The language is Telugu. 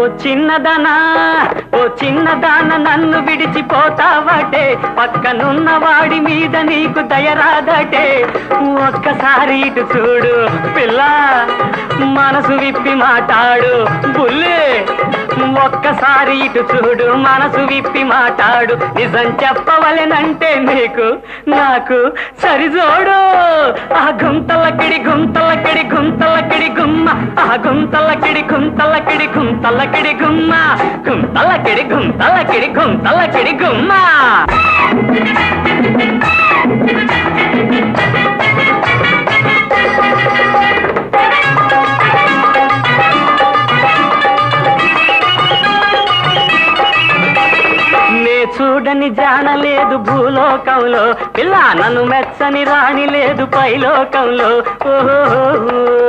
ఓ చిన్నదనా ఓ చిన్నదాన నన్ను విడిచిపోతావటే. పక్కనున్న వాడి మీద నీకు దయరాదటే ఒక్కసారి ఇటు చూడు పిల్ల మనసు విప్పి మాట్లాడు బుల్లే. ఒక్కసారి ఇటు చూడు మనసు విప్పి మాట్లాడు నిజం చెప్పవలెనంటే నీకు నాకు సరిజోడు. ఆ గుంతలకిడి గుంతలకిడి గుంతలకిడి గుమ్మ. ఆ గుంతలకిడి గుంతలకిడి గుంతలకిడి గుమ్మ. గుంతలకిడి గుంతలకిడి గుంతలకిడి గుమ్మ. చూడని జానలేదు భూలోకంలో. పిల్ల నన్ను మెచ్చని రాణి లేదు పైలోకంలో ఓహో.